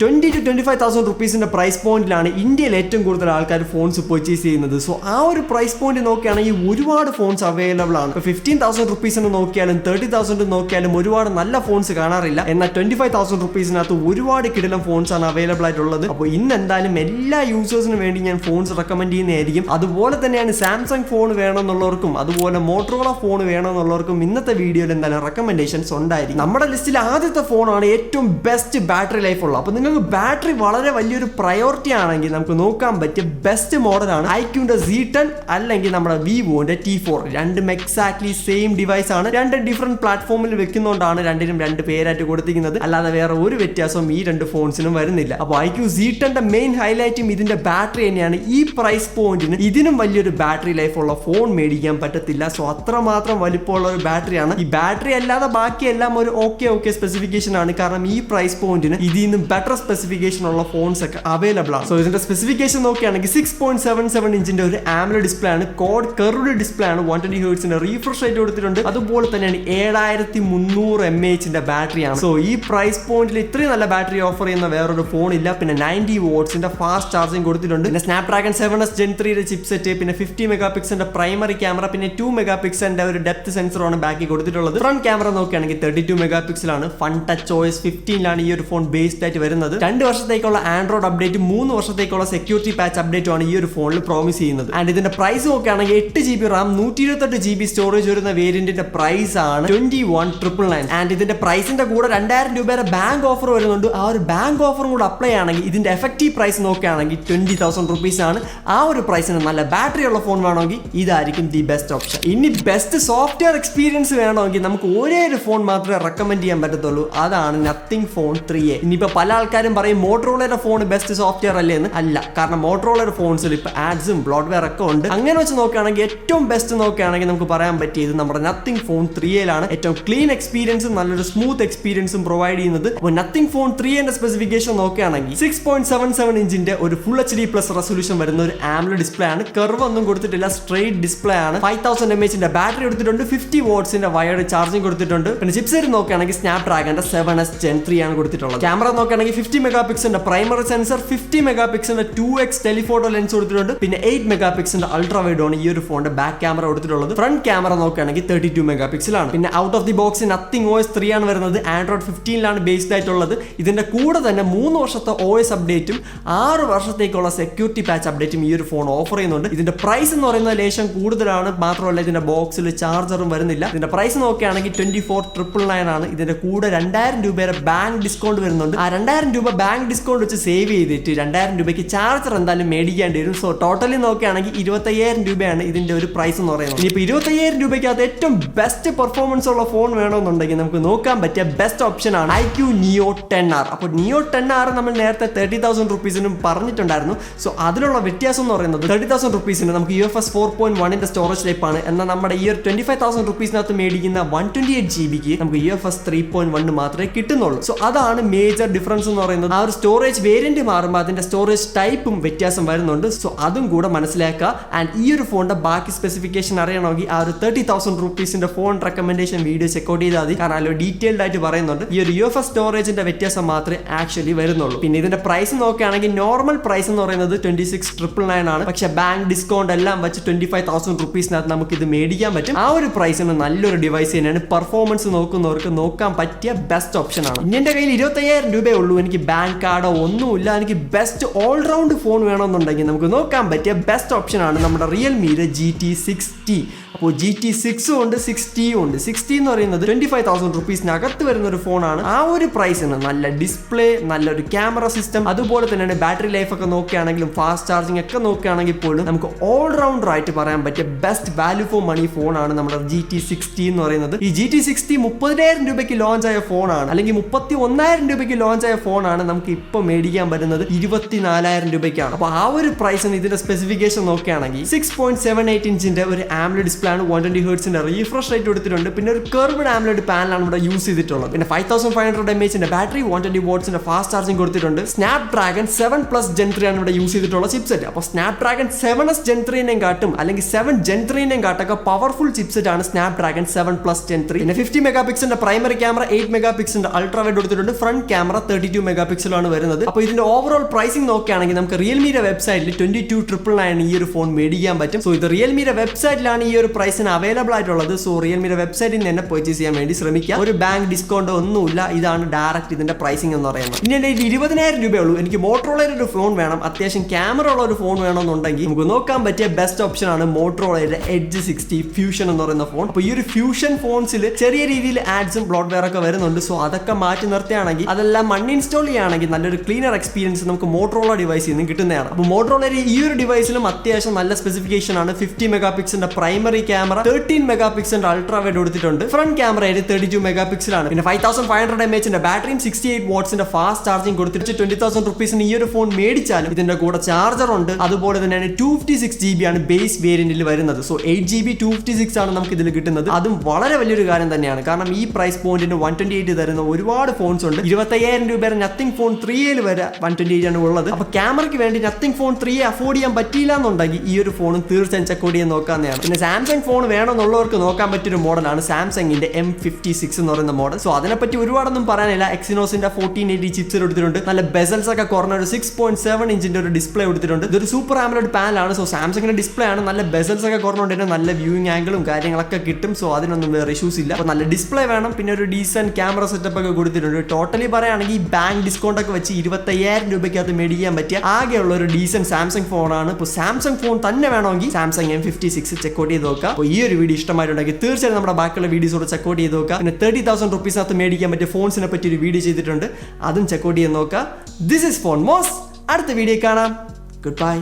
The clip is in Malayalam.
Twenty to twenty five thousand റുപ്പീസിന്റെ price പോയിന്റിലാണ് ഇന്ത്യയിൽ ഏറ്റവും കൂടുതൽ ആൾക്കാർ ഫോൺസ് പർച്ചേസ് ചെയ്യുന്നത്. സോ ആ ഒരു പ്രൈസ് പോയിന്റ് നോക്കുകയാണെങ്കിൽ ഒരുപാട് ഫോൺസ് അവൈലബിൾ ആണ്. ഇപ്പോൾ ഫിഫ്റ്റീൻ തൗസൻഡ് റുപ്പീസിന് നോക്കിയാലും തേർട്ടി തൗസൻഡ് നോക്കിയാലും ഒരുപാട് നല്ല ഫോൺസ് കാണാറില്ല. എന്നാൽ ട്വന്റി ഫൈവ് തൗസൻഡ് റുപ്പീസിനകത്ത് ഒരുപാട് കിടിലം ഫോൺസ് ആണ് അവൈലബിൾ ആയിട്ടുള്ളത്. അപ്പോൾ ഇന്ന് എന്തായാലും എല്ലാ യൂസേഴ്സിനും വേണ്ടി ഞാൻ ഫോൺസ് റെക്കമെൻഡ് ചെയ്യുന്നതായിരിക്കും. അതുപോലെ തന്നെയാണ് സാംസങ് ഫോൺ വേണമെന്നുള്ളവർക്കും അതുപോലെ മോട്ടറോള ഫോൺ വേണമെന്നുള്ളവർക്കും ഇന്നത്തെ വീഡിയോയിൽ എന്തായാലും റെക്കമെൻഡേഷൻസ് ഉണ്ടായിരിക്കും. നമ്മുടെ ലിസ്റ്റിൽ ആദ്യത്തെ ഫോണാണ് ഏറ്റവും ബെസ്റ്റ് ബാറ്ററി ലൈഫ് ഉള്ളത്. അപ്പോൾ നിങ്ങൾക്ക് ബാറ്ററി വളരെ വലിയൊരു പ്രയോറിറ്റി ആണെങ്കിൽ നമുക്ക് നോക്കാൻ പറ്റിയ ബെസ്റ്റ് മോഡലാണ് ഐക്യൂന്റെ സി ടെൻ അല്ലെങ്കിൽ നമ്മുടെ വിവോന്റെ ടി ഫോർ രണ്ടും എക്സാക്ട്ലി സെയിം ഡിവൈസ് ആണ്. രണ്ട് ഡിഫറെന്റ് പ്ലാറ്റ്ഫോമിൽ വെക്കുന്നതുകൊണ്ടാണ് രണ്ടിനും രണ്ട് പേരായിട്ട് കൊടുത്തിരിക്കുന്നത്. അല്ലാതെ വേറെ ഒരു വ്യത്യാസവും ഈ രണ്ട് ഫോൺസിനും വരുന്നില്ല. അപ്പോൾ ഐക്യു സി ടെന്റെ മെയിൻ ഹൈലൈറ്റും ഇതിന്റെ ബാറ്ററി തന്നെയാണ് ഈ പ്രൈസ് പോയിന്റിന് ഇതിനും വലിയൊരു ബാറ്ററി ലൈഫ് ഉള്ള ഫോൺ മേടിക്കാൻ പറ്റത്തില്ല. സോ അത്രമാത്രം വലിപ്പമുള്ള ഒരു ബാറ്ററിയാണ് ഈ ബാറ്ററി അല്ലാതെ ബാക്കിയെല്ലാം ഒരു ഓക്കെ ഓക്കെ സ്പെസിഫിക്കേഷൻ ആണ്. കാരണം ഈ പ്രൈസ് പോയിന്റിന് ഇതിൽ നിന്നും ബെറ്റർ സ്പെസിഫിക്കേഷൻ ഉള്ള ഫോൺസ് ഒക്കെ അവൈലബിൾ ആണ്. സോ ഇതിന്റെ സ്പെസിഫിക്കേഷൻ നോക്കുകയാണെങ്കിൽ സിക്സ് പോയിന്റ് സെവൻ സെവൻ ഇഞ്ചിന്റെ ഒരു ആംബ്ല ഡിസ്പ്ലേ ആണ്. കോഡ് കർവ്ഡ് ഡിസ്പ്ലേ ആണ് വൺ ട്വന്റി ഹേഴ്സിന്റെ റീഫ്രഷ് റേറ്റ് കൊടുത്തിട്ടുണ്ട്. അതുപോലെ തന്നെയാണ് ഏഴായിരത്തി മുന്നൂറ് എം എച്ചിന്റെ ബാറ്ററി ആണ്. സോ ഈ പ്രൈസ് പോയിന്റിൽ ഇത്രയും നല്ല ബാറ്ററി ഓഫർ ചെയ്യുന്ന വേറൊരു ഫോൺ ഇല്ല. പിന്നെ നയന്റി വോട്ട്സിന്റെ ഫാസ്റ്റ് ചാർജിംഗ് കൊടുത്തിട്ടുണ്ട്. പിന്നെ സ്നാപ്ഡ്രാഗൺ സെവൻ എസ് ജെൻ ത്രീയുടെ ചിപ്സെറ്റ് പിന്നെ ഫിഫ്റ്റി മെഗാ പിക്സലിന്റെ പ്രൈമറി ക്യാമറ പിന്നെ ടു മെഗാ പിക്സലിന്റെ ഒരു ഡെപ്ത് സെൻസറാണ് ബാക്കി കൊടുത്തിട്ടുള്ളത്. ഫ്രണ്ട് ക്യാമറ നോക്കുകയാണെങ്കിൽ തേർട്ടി ടു മെഗാ പിക്സലാണ് ഫൺ ടച്ച് ഓയസ് ഫിഫ്റ്റീനിലാണ് ഈ ഒരു ഫോൺ ബേസ്ഡ് ആയിട്ട് വരുന്നത്. രണ്ട് വർഷത്തേക്കുള്ള ആൻഡ്രോയിഡ് അപ്ഡേറ്റ് മൂന്ന് വർഷത്തേക്കുള്ള സെക്യൂരിറ്റി പാച്ച് അപ്ഡേറ്റും ആണ് ഈ ഒരു ഫോണിൽ പ്രോമിസ് ചെയ്യുന്നത്. ആൻഡ് ഇതിന്റെ പ്രൈസ് നോക്കുകയാണെങ്കിൽ എട്ട് ജി ബി റാം നൂറ്റി ഇരുപത്തെട്ട് ജി ബി സ്റ്റോറേജ് വരുന്ന വേരിയന്റിന്റെ പ്രൈസ് ആണ് twenty one triple nine and ഇതിന്റെ പ്രൈസിന്റെ കൂടെ രണ്ടായിരം രൂപയുടെ ബാങ്ക് ഓഫർ വരുന്നുണ്ട്. ആ ഒരു ബാങ്ക് ഓഫറും കൂടെ അപ്ലൈ ആണെങ്കിൽ ഇതിന്റെ എഫക്റ്റീവ് പ്രൈസ് നോക്കുകയാണെങ്കിൽ ട്വന്റി തൗസൻഡ് റുപ്പീസ് ആണ്. ആ ഒരു പ്രൈസിന് നല്ല ബാറ്ററി ഉള്ള ഫോൺ വേണമെങ്കിൽ ഇതായിരിക്കും ദി ബെസ്റ്റ് ഓപ്ഷൻ ഇനി ബെസ്റ്റ് സോഫ്റ്റ്വെയർ എക്സ്പീരിയൻസ് വേണമെങ്കിൽ നമുക്ക് ഒരേ ഒരു ഫോൺ മാത്രമേ റെക്കമെൻഡ് ചെയ്യാൻ പറ്റത്തുള്ളൂ. അതാണ് നത്തിങ് ഫോൺ ത്രീ എ ഇനിയിപ്പോൾ പല ആൾക്കാരും പറയും മോട്ടറോളയുടെ ഫോൺ ബെസ്റ്റ് സോഫ്റ്റ്വെയർ അല്ലേ എന്ന്. അല്ല കാരണം മോട്ടറോളയുടെ ഫോൺസിൽ ഇപ്പോൾ ആഡ്സും ബ്ലോഡ്വെയർ ഒക്കെ ഉണ്ട്. അങ്ങനെ വെച്ച് നോക്കുകയാണെങ്കിൽ ഏറ്റവും ബെസ്റ്റ് നോക്കുകയാണെങ്കിൽ നമുക്ക് പറയാൻ പറ്റിയത് നമ്മുടെ നത്തിങ് ഫോൺ ത്രീ എയിലാണ് ഏറ്റവും ക്ലീൻ എക്സ്പീരിയൻസും നല്ലൊരു സ്മൂത്ത് എക്സ്പീരിയൻസും പ്രൊവൈഡ് ചെയ്യുന്നത്. അപ്പോൾ നത്തിങ് ഫോൺ ത്രീ എന്റെ സ്പെസിഫിക്കേഷൻ നോക്കുകയാണെങ്കിൽ സിക്സ് പോയിന്റ് സെവൻ സെവൻ ഇഞ്ചിന്റെ ഒരു full H D plus resolution വരുന്ന ഒരു ആംലോ ഡിസ്പ്ലേ ആണ്. കർവ് ഒന്നും കൊടുത്തിട്ടില്ല സ്ട്രെയിറ്റ് ഡിസ്പ്ലേ ആണ്. ഫൈവ് തൗസൻഡ് എം എച്ചിന്റെ ബാറ്ററി എടുത്തിട്ടുണ്ട് ഫിഫ്റ്റി വോട്ട്സിന്റെ വയർഡ് ചാർജിങ് കൊടുത്തിട്ടുണ്ട്. പിന്നെ ചിപ്സെറ്റ് നോക്കുകയാണെങ്കിൽ സ്നാപ് ഡ്രാഗന്റെ സെവൻ എസ് ജെൻ ത്രീ ആണ് കൊടുത്തിട്ടുള്ളത്. ക്യാമറ നോക്കുകയാണെങ്കിൽ ഫിഫ്റ്റി മെഗാ പിക്സലിന്റെ പ്രൈമറി സെൻസർ ഫിഫ്റ്റി മെഗാ പിക്സലിന്റെ ടു എക്സ് ടെലിഫോട്ടോ ലെൻസ് കൊടുത്തിട്ടുണ്ട്. പിന്നെ എയ്റ്റ് മെഗാ പിക്സലിന്റെ അൾട്രാ വൈഡ് ആണ് ഈ ഒരു ഫോണിന്റെ ബാക്ക് ക്യാമറ കൊടുത്തിട്ടുള്ളത്. ഫ്രണ്ട് ക്യാമറ നോക്കുകയാണെങ്കിൽ തേർട്ടി ടു മെഗാ പിക്സലാണ് പിന്നെ out of the box nothing O S three ആണ് വരുന്നത്. ആൻഡ്രോയിഡ് ഫിഫ്റ്റീനിലാണ് ബേസ്ഡ് ആയിട്ടുള്ളത്. ഇതിന്റെ കൂടെ തന്നെ മൂന്ന് വർഷത്തെ ഒ എസ് അപ്ഡേറ്റും ആറ് വർഷത്തേക്കുള്ള സെക്യൂരിറ്റി പാച്ച് അപ്ഡേറ്റും ഈ ഒരു ഫോൺ ഓഫർ ചെയ്യുന്നുണ്ട്. ഇതിന്റെ പ്രൈസ് എന്ന് പറയുന്നത് ലേശം കൂടുതലാണ്. മാത്രമല്ല ഇതിന്റെ ബോക്സിൽ ചാർജറും വരുന്നില്ല. ഇതിന്റെ പ്രൈസ് നോക്കുകയാണെങ്കിൽ ട്വന്റി ഫോർ ട്രിപ്പിൾ നയൻ ആണ്. ഇതിന്റെ കൂടെ രണ്ടായിരം രൂപയുടെ ബാങ്ക് ഡിസ്കൗണ്ട് വരുന്നുണ്ട്. ആ രണ്ടായിരം രൂപ ബാങ്ക് ഡിസ്കൗണ്ട് വെച്ച് സേവ് ചെയ്തിട്ട് രണ്ടായിരം രൂപയ്ക്ക് ചാർജർ എന്തായാലും മേടിക്കേണ്ടി വരും. സോ ടോട്ടലി നോക്കുകയാണെങ്കിൽ ഇരുപത്തയ്യായിരം രൂപയാണ് ഇതിന്റെ ഒരു പ്രൈസ് എന്ന് പറയുന്നത്. ഇനിയിപ്പോൾ ഇരുപത്തയ്യായിരം രൂപയ്ക്ക് അത് ഏറ്റവും ബെസ്റ്റ് പെർഫോമൻസ് ഉള്ള ഫോൺ വേണമെന്നുണ്ടെങ്കിൽ നമുക്ക് നോക്കാൻ പറ്റിയ ബെസ്റ്റ് ഓപ്ഷൻ ആണ് I Q neo ten R. അപ്പോൾ നിയോ ടെൻ ആർ നമ്മൾ നേരത്തെ തേർട്ടി തൗസൻഡ് റുപ്പീസിനും പറഞ്ഞിട്ടുണ്ടായിരുന്നു. സോ അതിലുള്ള വ്യത്യാസം എന്ന് പറയുന്നത് തേർട്ടി തൗസൻഡ് റുപ്പീസിന് നമുക്ക് U F S four point വണ്ണിന്റെ സ്റ്റോറേജ് ടൈപ്പ് ആണ്. എന്നാൽ നമ്മുടെ ഈ ഒരു ട്വന്റി ഫൈവ് തൗസൻഡ് റുപ്പീസിനകത്ത് മേടിക്കുന്ന വൺ ട്വന്റി എയ്റ്റ് ജി ബിക്ക് നമുക്ക് U F S three point one മാത്രമേ കിട്ടുന്നുള്ളൂ. സോ അതാണ് മേജർ ഡിഫറൻസ് എന്ന് പറയുന്നത് ആ ഒരു സ്റ്റോറേജ് വേരിയന്റ് മാറുമ്പോൾ അതിന്റെ സ്റ്റോറേജ് ടൈപ്പും വ്യത്യാസം വരുന്നുണ്ട്. സോ അതും കൂടെ മനസ്സിലാക്കുക. ആൻഡ് ഈ ഒരു ഫോണിന്റെ ബാക്കി സ്പെസിഫിക്കേഷൻ അറിയണമെങ്കിൽ ആ ഒരു thirty thousand റുപ്പീസിന്റെ phone recommendation video check out ചെയ്താൽ മതി. കാരണം അതിൽ ഡീറ്റെയിൽഡ് ആയിട്ട് പറയുന്നുണ്ട്. ഈ ഒരു യു എഫ് എസ് സ്റ്റോറേജിന്റെ വ്യത്യാസം മാത്രമേ ആക്ച്വലി വരുന്നുള്ളൂ. പിന്നെ ഇതിന്റെ പ്രൈസ് നോക്കുകയാണെങ്കിൽ നോർമൽ പ്രൈസ് എന്ന് പറയുന്നത് ട്വന്റി സിക്സ് ട്രിപ്പിൾ നയൻ ആണ്. പക്ഷെ ബാങ്ക് ഡിസ്കൗണ്ട് എല്ലാം വെച്ച് ട്വന്റി ഫൈവ് തൗസൻഡ് റുപ്പീസിനകത്ത് നമുക്ക് ഇത് മേടിക്കാൻ പറ്റും. ആ ഒരു പ്രൈസിന് നല്ലൊരു ഡിവൈസ് തന്നെയാണ്. പെർഫോമൻസ് നോക്കുന്നവർക്ക് നോക്കാൻ പറ്റിയ ബെസ്റ്റ് ഓപ്ഷൻ ആണ്. എന്റെ കയ്യിൽ ഇരുപത്തയ്യായിരം രൂപയേ ഉള്ളൂ. എനിക്ക് ബാങ്ക് കാർഡോ ഒന്നുമില്ല. എനിക്ക് ബെസ്റ്റ് ഓൾറൗണ്ട് ഫോൺ വേണമെന്നുണ്ടെങ്കിൽ നമുക്ക് നോക്കാൻ പറ്റിയ ബെസ്റ്റ് ഓപ്ഷൻ ആണ് നമ്മുടെ റിയൽമിയുടെ ജി ടി സിക്സ് ടി അപ്പോൾ ജി ടി സിക്സും ഉണ്ട് സിക്സ് ടിയും ഉണ്ട്. സിക്സ് ടി എന്ന് പറയുന്നത് ട്വന്റി ഫൈവ് തൗസൻഡ് റുപ്പീസിനകത്ത് വരുന്ന ഒരു ഫോണാണ് ആ ഒരു പ്രൈസിന് നല്ല ഡിസ്പ്ലേ നല്ലൊരു ക്യാമറ സിസ്റ്റം അതുപോലെ തന്നെയാണ് ബാറ്ററി ലൈഫ് ഒക്കെ നോക്കുകയാണെങ്കിലും ഫാസ്റ്റ് ചാർജിങ് ഒക്കെ നോക്കുകയാണെങ്കിൽ പോലും നമുക്ക് ഓൾറൗണ്ടർ ആയിട്ട് പറയാൻ പറ്റിയ ബെസ്റ്റ് വാല്യൂ ഫോർ മണി ഫോണാണ് നമ്മുടെ ജി ടി സിക്സ് ടി എന്ന് പറയുന്നത്. ഈ ജി ടി സിക്സ് ടി മുപ്പതിനായിരം രൂപയ്ക്ക് ലോഞ്ച് ആയ ഫോണാണ് അല്ലെങ്കിൽ മുപ്പത്തി ഒന്നായിരം രൂപയ്ക്ക് ലോഞ്ച് ആയ ഫോണാണ് നമുക്ക് ഇപ്പോൾ മേടിക്കാൻ പറ്റുന്നത് ഇരുപത്തിനാലായിരം രൂപയ്ക്കാണ്. അപ്പോൾ ആ ഒരു പ്രൈസിന് ഇതിന്റെ സ്പെസിഫിക്കേഷൻ നോക്കുകയാണെങ്കിൽ സിക്സ് പോയിന്റ് സെവൻ എയ്റ്റ് ഇഞ്ചിന്റെ ഒരു ആംലഡ് ഡിസ്പ്ലേ ആണ് വൺ ട്വന്റി ഹേർട്സിന്റെ റീഫ്രഷ് റേറ്റ് കൊടുത്തിട്ടുണ്ട്. പിന്നെ ഒരു കർവ്ഡ് ആംലഡ് പാനലാണ് ഇവിടെ യൂസ് ചെയ്തിട്ടുള്ളത്. പിന്നെ five thousand five hundred M എച്ചിന്റെ battery one twenty വോട്ട്സിന്റെ ഫാസ്റ്റ് ചാർജിംഗ് കൊടുത്തിട്ടുണ്ട്. Snapdragon seven plus gen three ആണ് ഇവിടെ യൂസ് ചെയ്തിട്ടുള്ള ചിപ്സെറ്റ് അപ്പോൾ Snapdragon seven S gen ത്രീനെയും കാട്ടും അല്ലെങ്കിൽ സെവൻ ജെൻ ത്രീനെയും കാട്ടൊക്കെ പവർഫുൾ ചിപ്സെറ്റ് ആണ് Snapdragon seven plus gen three പിന്നെ ഫിഫ്റ്റി മെഗാ പിക്സിന്റെ പ്രൈമറി ക്യാമറ എയ്റ്റ് മെഗാ പിക്സിന്റെ അൾട്രാ വൈഡ് കൊടുത്തിട്ടുണ്ട്. Front camera thirty two mega പിക്സലാണ് വരുന്നത്. അപ്പോൾ ഇതിന്റെ ഓവറോൾ പ്രൈസിംഗ് നോക്കുകയാണെങ്കിൽ നമുക്ക് റിയൽമിയുടെ വെബ്സൈറ്റിൽ ട്വന്റി ടു ട്രിപ്പിൾ നയൻ ഈ ഒരു ഫോൺ മേടിക്കാൻ പറ്റും. സോ ഇത് റിയൽമിയുടെ വെബ്സൈറ്റിലാണ് ഈ ഒരു പ്രൈസിന് അവൈലബിൾ ആയിട്ടുള്ളത്. സോ റിയൽമിയുടെ വെബ്സൈറ്റിൽ തന്നെ പർച്ചേസ് ചെയ്യാൻ വേണ്ടി ശ്രമിക്കുക. ഒരു ബാങ്ക് ഡിസ്കൗണ്ട് ഒന്നുമില്ല. ഇതാണ് ഡയറക്റ്റ് ഇതിന്റെ പ്രൈസിംഗ് എന്ന് പറയുന്നത്. ഇനി എന്റെ ഇരുപതിനായിരം രൂപയുള്ളൂ. എനിക്ക് മോട്ടറോളയുടെ ഒരു ഫോൺ വേണം. അത്യാവശ്യം ക്യാമറ ഉള്ള ഒരു ഫോൺ വേണമെന്നുണ്ടെങ്കിൽ നമുക്ക് നോക്കാൻ പറ്റിയ ബെസ്റ്റ് ഓപ്ഷൻ ആണ് മോട്ടറോളയുടെ എഡ്ജ് സിക്സ്റ്റി ഫ്യൂഷൻ എന്ന് പറയുന്ന ഫോൺ അപ്പോൾ ഈ ഒരു ഫ്യൂഷൻ ഫോൺസിൽ ചെറിയ രീതിയിൽ ആഡ്സും ബ്ലോഡ്വെയർ ഒക്കെ വരുന്നുണ്ട്. സോ അതൊക്കെ മാറ്റി നിർത്തുകയാണെങ്കിൽ അതെല്ലാം അൺഇൻസ്റ്റാൾ ചെയ്യുകയാണെങ്കിൽ നല്ലൊരു ക്ലീനർ എക്സ്പീരിയൻസ് നമുക്ക് മോട്ടറോള ഡിവൈസിൽ നിന്ന് കിട്ടുന്നതാണ്. അപ്പോൾ മോട്ടറോളയുടെ ഈ ഒരു ഡിവൈസിലും അത്യാവശ്യം നല്ല സ്പെസിഫിക്കേഷൻ ആണ്. ഫിഫ്റ്റി മെഗാ പിക്സിന്റെ പ്രൈമറി ക്യാമറ തേർട്ടീൻ മെഗാ പിക്സിന്റെ അൾട്രാ വൈഡ് കൊടുത്തിട്ടുണ്ട്. ഫ്രണ്ട് ക്യാമറയിൽ തേർട്ടി ടു മെഗാ പിക്സലാണ് പിന്നെ five thousand five hundred M എച്ചിന്റെ ബാറ്ററിയും സിക്സ്റ്റി എയ്റ്റ് വാട്ട്സിന്റെ ഫാസ്റ്റ് ചാർജിംഗ് കൊടുത്തിട്ട് ട്വന്റി തൗസൻഡ് റുപ്പീസിന് ഈ ഒരു ഫോൺ മേടിച്ചാലും ഇതിന്റെ കൂടെ ചാർജർ ഉണ്ട്. അതുപോലെ തന്നെയാണ് two fifty six G B ആണ് ബേസ് വേരിയന്റിൽ വരുന്നത്. So eight G B two fifty six ആണ് നമുക്ക് ഇതിൽ കിട്ടുന്നത്. അതും വളരെ വലിയൊരു കാര്യം തന്നെയാണ്. കാരണം ഈ പ്രൈസ് പോയിന്റിന് വൺ ട്വന്റി എയ്റ്റ് തരുന്ന ഒരുപാട് ഫോൺസ് ഉണ്ട്. ഇരുപത്തയ്യായിരം രൂപ നത്തിങ് ഫോൺ ത്രീയിൽ വരെ വൺ ട്വന്റി എയ്റ്റ് ആണ് ഉള്ളത്. അപ്പൊ ക്യാമറയ്ക്ക് വേണ്ടി നത്തിങ് ഫോൺ ത്രീ അഫോർഡ് ചെയ്യാൻ പറ്റിയില്ല എന്നുണ്ടെങ്കിൽ ഈ ഒരു ഫോണും തീർച്ചയായും ചെക്കോഡ് ചെയ്യാൻ നോക്കാവുന്നതാണ്. പിന്നെ സാംസങ് ഫോൺ വേണമെന്നുള്ളവർക്ക് നോക്കാൻ പറ്റിയൊരു മോഡലാണ് സാംസങ്ങിന്റെ എം ഫിഫ്റ്റി സിക്സ് എന്ന് പറയുന്ന മോഡൽ സോ അതിനെപ്പറ്റി ഒരുപാടൊന്നും പറയാനില്ല. എക്സിനോസിന്റെ ഫോർട്ടീൻ എയ്റ്റി ചിപ്സ് എടുത്തിട്ടുണ്ട്. നല്ല ബെസൽസ് ഒക്കെ കുറഞ്ഞ ഒരു സിക്സ് പോയിന്റ് സെവൻ ഇഞ്ചിന്റെ ഒരു ഡിസ്പ്ലേ എടുത്തിട്ടുണ്ട്. ഇതൊരു സൂപ്പർ ആമലോഡ് പാനലാണ് സോ സാംസങ്ങിന്റെ ഡിസ്പ്ലേ ആണ്. നല്ല ബെസൽസ് ഒക്കെ കുറഞ്ഞുകൊണ്ട് തന്നെ നല്ല വ്യൂയിങ് ആംഗിളും കാര്യങ്ങളൊക്കെ കിട്ടും. സോ അതിനൊന്നും വേറെ ഇഷ്യൂസ് ഇല്ല. അപ്പോൾ നല്ല ഡിസ്പ്ലേ വേണം. പിന്നെ ഒരു ഡീസന്റ് ക്യാമറ സെറ്റപ്പ് ഒക്കെ കൊടുത്തിട്ടുണ്ട്. ടോട്ടലി പറയുകയാണെങ്കിൽ ഈ ബാങ്ക് ഡിസ്കൗണ്ട് ഒക്കെ വെച്ച് ഇരുപത്തയ്യായിരം രൂപയ്ക്കകത്ത് മേടിക്കാൻ പറ്റിയ ആകെയുള്ള ഒരു ഡീസെന്റ് സാംസങ് ആണ്. ഇപ്പോൾ സാംസങ് ഫോൺ തന്നെ വേണമെങ്കിൽ Samsung M fifty six check out ചെയ്ത് നോക്കാം. അപ്പോൾ ഈ ഒരു വീഡിയോ ഇഷ്ടമായിട്ടുണ്ടെങ്കിൽ തീർച്ചയായും നമ്മുടെ ബാക്കിയുള്ള വീഡിയോസോട് ചെക്കൗട്ട് ചെയ്ത് നോക്കാം. പിന്നെ തേർട്ടി തൗസൻഡ് റുപ്പീസിനകത്ത് മേടിക്കാൻ പറ്റിയ ഫോൺസിനെ പറ്റി ഒരു വീഡിയോ ചെയ്തിട്ടുണ്ട്. അതും ചെക്ക് ഔട്ട് ചെയ്ത് നോക്കാം. ദിസ് ഇസ് ഫോൺ മോസ് അടുത്ത വീഡിയോ കാണാം. Good bye